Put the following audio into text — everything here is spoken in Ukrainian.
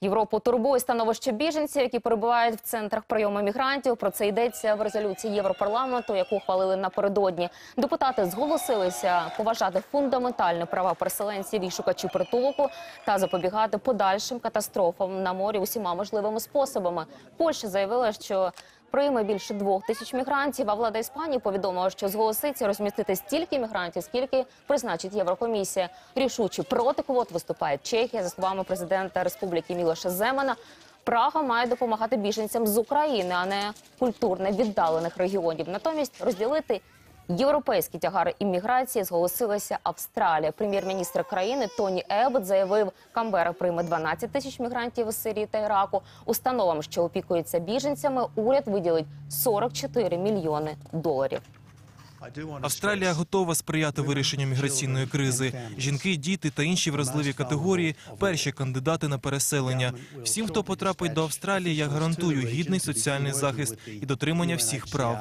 Європу турбує становище біженців, які перебувають в центрах прийому мігрантів. Про це йдеться в резолюції Європарламенту, яку хвалили напередодні. Депутати зголосилися поважати фундаментальні права переселенців і шукачів притулку та запобігати подальшим катастрофам на морі усіма можливими способами. Польща заявила, що прийме більше двох тисяч мігрантів. А влада Іспанії повідомила, що зголоситься розмістити стільки мігрантів, скільки призначить Єврокомісія. Рішуче проти квот виступає Чехія. За словами президента Республіки Мілоша Земана, Прага має допомагати біженцям з України, а не культурно віддалених регіонів. Натомість розділити європейські тягари імміграції зголосилася Австралія. Прем'єр-міністр країни Тоні Ебот заявив, Камбера прийме 12 тисяч мігрантів із Сирії та Іраку. Установам, що опікуються біженцями, уряд виділить 44 мільйони доларів. Австралія готова сприяти вирішенню міграційної кризи. Жінки, діти та інші вразливі категорії перші кандидати на переселення. Всім, хто потрапить до Австралії, я гарантую гідний соціальний захист і дотримання всіх прав.